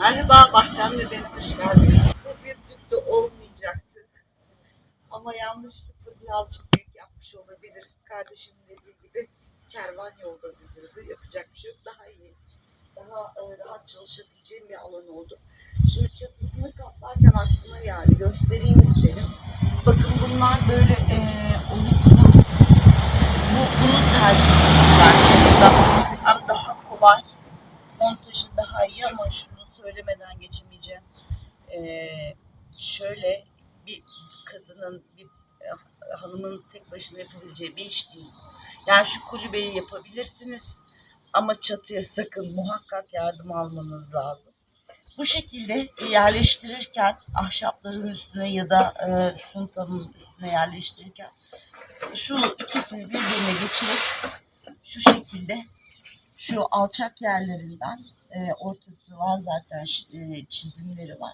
Merhaba, bahçemde benim hoş geldiniz. Bu büyüklükte olmayacaktı. Ama yanlışlıkla birazcık büyük yapmış olabiliriz. Kardeşim dediği gibi kervan yolda dizildi. Yapacak bir şey yok. Daha iyi, daha e, rahat çalışabileceğim bir alan oldu. Şimdi çatısını kaplarken aklıma geldi. Göstereyim istedim. Bakın bunlar böyle e, oluklu. Bu, bunu tercih ediyorum ben çatıda. Daha kolay montajı daha iyi ama şunu söylemeden geçemeyeceğim. Ee, şöyle bir kadının, bir e, hanımın tek başına yapabileceği bir iş değil. Yani şu kulübeyi yapabilirsiniz ama çatıya sakın muhakkak yardım almanız lazım. Bu şekilde yerleştirirken ahşapların üstüne ya da e, suntanın üstüne yerleştirirken şu ikisini birbirine geçirip şu şekilde şu alçak yerlerinden e, ortası var zaten e, çizimleri var.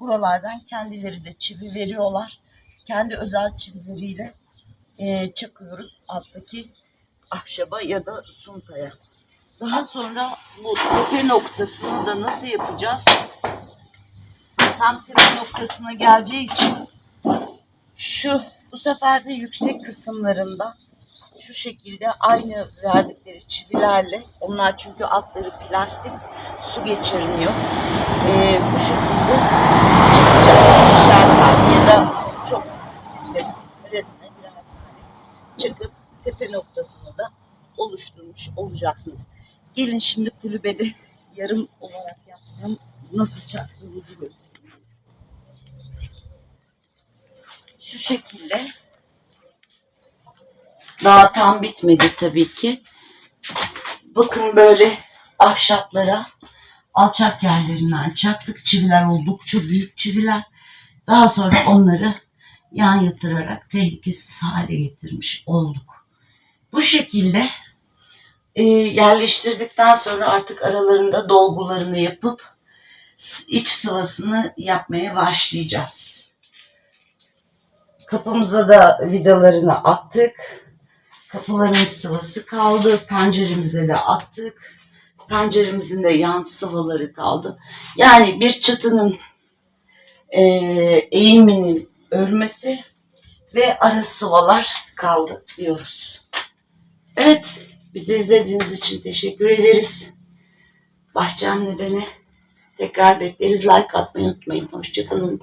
Buralardan kendileri de çivi veriyorlar. Kendi özel çivileriyle e, çakıyoruz alttaki ahşaba ya da suntaya. Daha sonra bu tepe noktasını da nasıl yapacağız? Tam tepe noktasına geleceği için şu bu sefer de yüksek kısımlarında şu şekilde aynı verdikleri çivilerle onlar çünkü altları plastik su geçirmiyor. Ee, bu şekilde çıkacağız. İkişer tane ya da çok isterseniz resme birer tane çıkıp tepe noktasını da oluşturmuş olacaksınız. Gelin şimdi kulübede yarım olarak yaptığım nasıl çaktığımızı. Şu şekilde daha tam bitmedi tabii ki. Bakın böyle ahşaplara alçak yerlerinden çaktık. Çiviler oldukça büyük çiviler. Daha sonra onları yan yatırarak tehlikesiz hale getirmiş olduk. Bu şekilde e, yerleştirdikten sonra artık aralarında dolgularını yapıp iç sıvasını yapmaya başlayacağız. Kapımıza da vidalarını attık. Kapıların sıvası kaldı. Penceremize de attık. Penceremizin de yan sıvaları kaldı. Yani bir çatının eee, eğiminin örmesi ve ara sıvalar kaldı diyoruz. Evet, bizi izlediğiniz için teşekkür ederiz. Bahçemle beni tekrar bekleriz. Like atmayı unutmayın. Hoşçakalın.